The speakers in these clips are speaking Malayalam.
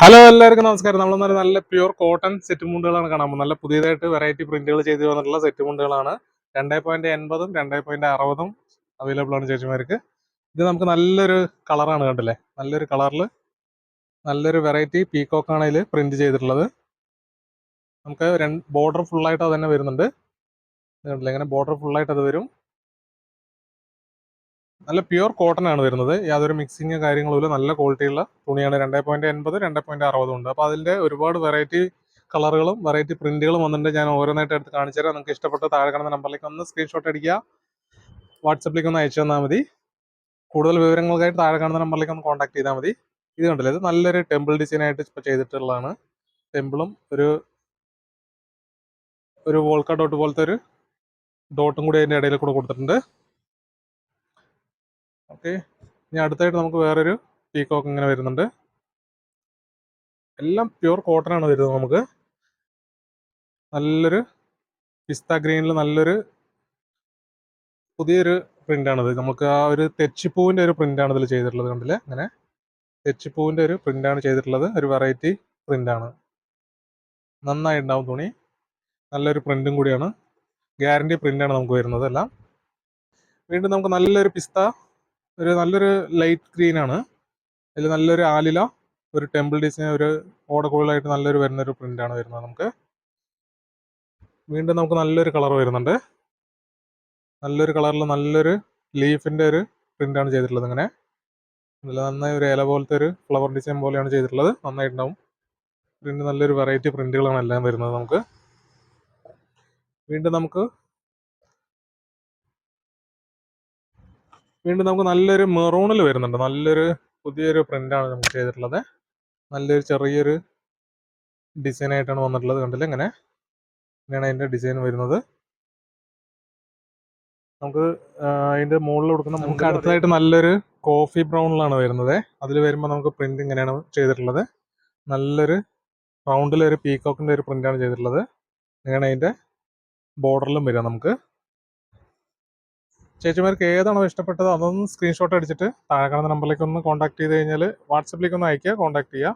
ഹലോ എല്ലാവർക്കും നമസ്കാരം. നമ്മൾ നല്ല പ്യൂർ കോട്ടൺ സെറ്റ് മുണ്ടുകളാണ് കാണാൻ പോകുന്നത്. നല്ല പുതിയതായിട്ട് വെറൈറ്റി പ്രിന്റുകൾ ചെയ്ത് വന്നിട്ടുള്ള സെറ്റ് മുണ്ടുകളാണ്. രണ്ടേ പോയിന്റ് എൺപതും രണ്ടേ പോയിന്റ് അറുപതും അവൈലബിൾ ആണ് ചേച്ചിമാർക്ക്. ഇത് നമുക്ക് നല്ലൊരു കളറാണ് കണ്ടില്ലേ? നല്ലൊരു കളറിൽ നല്ലൊരു വെറൈറ്റി പീകോക്ക് ആണ് ഇതിൽ പ്രിന്റ് ചെയ്തിട്ടുള്ളത്. നമുക്ക് ബോർഡർ ഫുള്ളായിട്ട് അത് തന്നെ വരുന്നുണ്ട്. കണ്ടില്ലേ? ഇങ്ങനെ ബോർഡർ ഫുള്ളായിട്ട് അത് വരും. നല്ല പ്യുർ കോട്ടൺ ആണ് വരുന്നത്. യാതൊരു മിക്സിങ് കാര്യങ്ങളും നല്ല ക്വാളിറ്റിയുള്ള തുണിയാണ്. രണ്ടേ പോയിന്റ് എൺപത് രണ്ടേ പോയിന്റ് അറുപതും ഉണ്ട്. അപ്പോൾ അതിന്റെ ഒരുപാട് വെറൈറ്റി കളറുകളും വെറൈറ്റി പ്രിന്റുകളും വന്നിട്ടുണ്ട്. ഞാൻ ഓരോന്നായിട്ട് എടുത്ത് കാണിച്ചു തരാം. നിങ്ങൾക്ക് ഇഷ്ടപ്പെട്ട താഴെ കാണുന്ന നമ്പറിലേക്ക് ഒന്ന് സ്ക്രീൻഷോട്ട് അടിക്കുക. വാട്സപ്പിലേക്ക് ഒന്ന് അയച്ചു തന്നാൽ മതി. കൂടുതൽ വിവരങ്ങൾക്കായിട്ട് താഴെ കാണുന്ന നമ്പറിലേക്ക് ഒന്ന് കോൺടാക്ട് ചെയ്താൽ മതി. ഇത് കണ്ടില്ലേ? ഇത് നല്ലൊരു ടെമ്പിൾ ഡിസൈൻ ആയിട്ട് ഇപ്പോൾ ചെയ്തിട്ടുള്ളതാണ്. ടെമ്പിളും ഒരു ഒരു വോൾക്ക ഡോട്ട് പോലത്തെ ഒരു ഡോട്ടും കൂടി അതിന്റെ ഇടയിൽ കൂടെ കൊടുത്തിട്ടുണ്ട്. ഓക്കെ. ഇനി അടുത്തായിട്ട് നമുക്ക് വേറൊരു പീക്കോക്ക് ഇങ്ങനെ വരുന്നുണ്ട്. എല്ലാം പ്യൂർ കോട്ടൺ ആണ് വരുന്നത് നമുക്ക്. നല്ലൊരു പിസ്ത ഗ്രീനിൽ നല്ലൊരു പുതിയൊരു പ്രിന്റ് ആണിത്. നമുക്ക് ആ ഒരു തെച്ചിപ്പൂവിന്റെ ഒരു പ്രിന്റ് ആണ് ഇതിൽ ചെയ്തിട്ടുള്ളത് കണ്ടില്ലേ? അങ്ങനെ തെച്ചിപ്പൂവിന്റെ ഒരു പ്രിന്റ് ആണ് ചെയ്തിട്ടുള്ളത്. ഒരു വെറൈറ്റി നന്നായി ഉണ്ടാവും തുണി. നല്ലൊരു പ്രിന്റും കൂടിയാണ്. ഗ്യാരണ്ടി പ്രിന്റ് ആണ് നമുക്ക് വരുന്നത് എല്ലാം. വീണ്ടും നമുക്ക് നല്ലൊരു പിസ്ത ഒരു നല്ലൊരു ലൈറ്റ് ഗ്രീൻ ആണ്. അതിൽ നല്ലൊരു ആലില ഒരു ടെമ്പിൾ ഡിസൈൻ ഒരു ഓടക്കുഴലായിട്ട് നല്ലൊരു വരുന്നൊരു ആണ് വരുന്നത് നമുക്ക്. വീണ്ടും നമുക്ക് നല്ലൊരു കളർ വരുന്നുണ്ട്. നല്ലൊരു കളറിൽ നല്ലൊരു ലീഫിന്റെ ഒരു പ്രിന്റ് ആണ് ചെയ്തിട്ടുള്ളത് ഇങ്ങനെ. നല്ല നന്നായി ഒരു ഇല പോലത്തെ ഒരു ഫ്ലവർ ഡിസൈൻ പോലെയാണ് ചെയ്തിട്ടുള്ളത്. നന്നായിട്ടുണ്ടാവും. പ്രിന്റ് നല്ലൊരു വെറൈറ്റി പ്രിന്റുകളാണ് എല്ലാം വരുന്നത് നമുക്ക്. വീണ്ടും നമുക്ക് വീണ്ടും നമുക്ക് നല്ലൊരു മെറൂണിൽ വരുന്നുണ്ട്. നല്ലൊരു പുതിയൊരു പ്രിന്റാണ് നമുക്ക് ചെയ്തിട്ടുള്ളത്. നല്ലൊരു ചെറിയൊരു ഡിസൈൻ ആയിട്ടാണ് വന്നിട്ടുള്ളത്. കണ്ടില്ല? ഇങ്ങനെ. ഇങ്ങനെയാണ് അതിന്റെ ഡിസൈൻ വരുന്നത്. നമുക്ക് അതിന്റെ മുകളിൽ കൊടുക്കുന്ന നമുക്ക് അടുത്തതായിട്ട് നല്ലൊരു കോഫി ബ്രൗണിലാണ് വരുന്നത്. അതിൽ വരുമ്പോൾ നമുക്ക് പ്രിന്റ് ഇങ്ങനെയാണ് ചെയ്തിട്ടുള്ളത്. നല്ലൊരു റൗണ്ടിലൊരു ഒരു പീകോക്കിന്റെ ഒരു പ്രിന്റാണ് ചെയ്തിട്ടുള്ളത്. ഇങ്ങനെയാണ് അതിന്റെ ബോർഡറിലും വരിക നമുക്ക്. ചേച്ചിമാർക്ക് ഏതാണോ ഇഷ്ടപ്പെട്ടത് അതൊന്ന് സ്ക്രീൻഷോട്ട് അടിച്ചിട്ട് താഴെ കാണുന്ന നമ്പറിലേക്ക് ഒന്ന് കോൺടാക്ട് ചെയ്ത് കഴിഞ്ഞാൽ വാട്സപ്പിലേക്ക് ഒന്ന് അയക്കുക കോൺടാക്ട് ചെയ്യുക.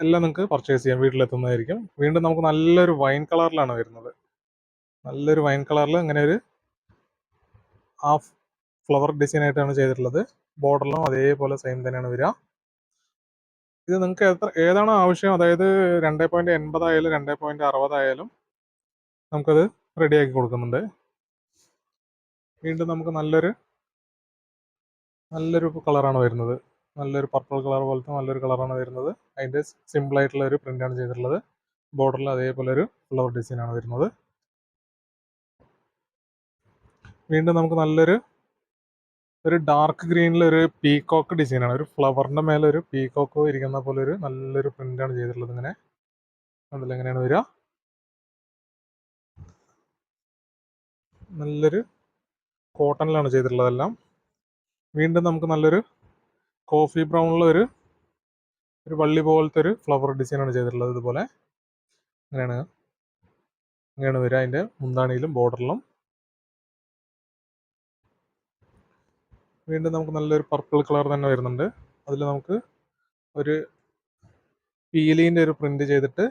എല്ലാം നിങ്ങൾക്ക് പർച്ചേസ് ചെയ്യാം വീട്ടിലെത്തുന്നതായിരിക്കും. വീണ്ടും നമുക്ക് നല്ലൊരു വൈൻ കളറിലാണ് വരുന്നത്. നല്ലൊരു വൈൻ കളറിൽ ഇങ്ങനെ ഒരു ഹാഫ് ഫ്ലവർ ഡിസൈൻ ആയിട്ടാണ് ചെയ്തിട്ടുള്ളത്. ബോർഡറിലും അതേപോലെ സെയിം തന്നെയാണ് വരിക. ഇത് നിങ്ങൾക്ക് എത്ര ഏതാണോ ആവശ്യം അതായത് രണ്ടേ പോയിന്റ് എൺപതായാലും രണ്ടേ പോയിന്റ് അറുപതായാലും നമുക്കത് റെഡിയാക്കി കൊടുക്കുന്നുണ്ട്. വീണ്ടും നമുക്ക് നല്ലൊരു നല്ലൊരു കളറാണ് വരുന്നത്. നല്ലൊരു പർപ്പിൾ കളർ പോലത്തെ നല്ലൊരു കളറാണ് വരുന്നത്. അതിന്റെ സിമ്പിൾ ആയിട്ടുള്ള ഒരു പ്രിന്റാണ് ചെയ്തിട്ടുള്ളത്. ബോർഡറിൽ അതേപോലെ ഒരു ഫ്ലവർ ഡിസൈനാണ് വരുന്നത്. വീണ്ടും നമുക്ക് നല്ലൊരു ഒരു ഡാർക്ക് ഗ്രീനിൽ ഒരു പീകോക്ക് ഡിസൈനാണ് ഒരു ഫ്ലവറിന്റെ മേലെ ഒരു പീകോക്ക് ഇരിക്കുന്ന പോലെ ഒരു നല്ലൊരു പ്രിന്റാണ് ചെയ്തിട്ടുള്ളത് ഇങ്ങനെ. അതിലെങ്ങനെയാണ് വരിക? നല്ലൊരു കോട്ടണിലാണ് ചെയ്തിട്ടുള്ളതെല്ലാം. വീണ്ടും നമുക്ക് നല്ലൊരു കോഫി ബ്രൗണിൽ ഒരു ഒരു വള്ളി പോലത്തെ ഒരു ഫ്ലവർ ഡിസൈനാണ് ചെയ്തിട്ടുള്ളത് ഇതുപോലെ. അങ്ങനെയാണ് അങ്ങനെയാണ് വരിക. അതിന്റെ മുന്താണിയിലും ബോർഡറിലും വീണ്ടും നമുക്ക് നല്ലൊരു പർപ്പിൾ കളർ തന്നെ വരുന്നുണ്ട്. അതിൽ നമുക്ക് ഒരു പീലീന്റെ ഒരു പ്രിന്റ് ചെയ്തിട്ട്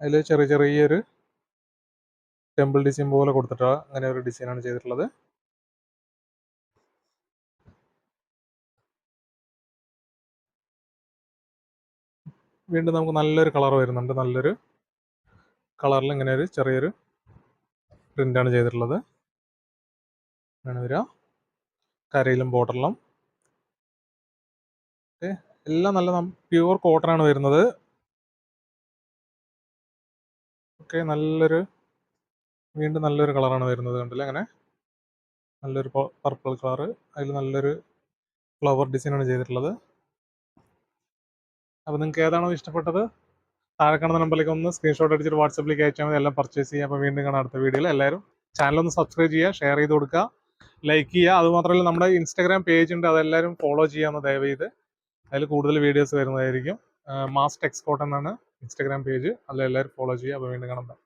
അതിൽ ചെറിയ ചെറിയൊരു ടെമ്പിൾ ഡിസൈൻ പോലെ കൊടുത്തിട്ട് അങ്ങനെ ഒരു ഡിസൈനാണ് ചെയ്തിട്ടുള്ളത്. വീണ്ടും നമുക്ക് നല്ലൊരു കളർ വരുന്നുണ്ട്. നല്ലൊരു കളറിൽ ഇങ്ങനെ ഒരു ചെറിയൊരു പ്രിന്റാണ് ചെയ്തിട്ടുള്ളത്. അങ്ങനെ വരിക കരയിലും ഓക്കെ. എല്ലാം നല്ല പ്യുവർ കോട്ടൺ ആണ് വരുന്നത്. ഓക്കെ. നല്ലൊരു വീണ്ടും നല്ലൊരു കളറാണ് വരുന്നത് കണ്ടില്ലേ അങ്ങനെ? നല്ലൊരു പർപ്പിൾ കളർ അതിൽ നല്ലൊരു ഫ്ലവർ ഡിസൈനാണ് ചെയ്തിട്ടുള്ളത്. അപ്പോൾ നിങ്ങൾക്ക് ഏതാണോ ഇഷ്ടപ്പെട്ടത് താഴെ കാണുന്ന നമ്പറിലേക്ക് ഒന്ന് സ്ക്രീൻഷോട്ട് അടിച്ചിട്ട് വാട്സപ്പിലേക്ക് അയച്ചാൽ മതി. എല്ലാം പർച്ചേസ് ചെയ്യാം. അപ്പോൾ വീണ്ടും കാണാം അടുത്ത വീഡിയോയിൽ എല്ലാവരും ചാനൽ ഒന്ന് സബ്സ്ക്രൈബ് ചെയ്യുക ഷെയർ ചെയ്ത് കൊടുക്കുക ലൈക്ക് ചെയ്യുക. അതുമാത്രമല്ല നമ്മുടെ ഇൻസ്റ്റാഗ്രാം പേജ് ഉണ്ട്. അതെല്ലാവരും ഫോളോ ചെയ്യാമെന്ന് ദയവ് ചെയ്ത് അതിൽ കൂടുതൽ വീഡിയോസ് വരുന്നതായിരിക്കും. മാസ്റ്റ് എക്സ്പോർട്ട് എന്നാണ് ഇൻസ്റ്റാഗ്രാം പേജ് അതിലെല്ലാവരും ഫോളോ ചെയ്യുക. അപ്പോൾ വീണ്ടും കാണാം.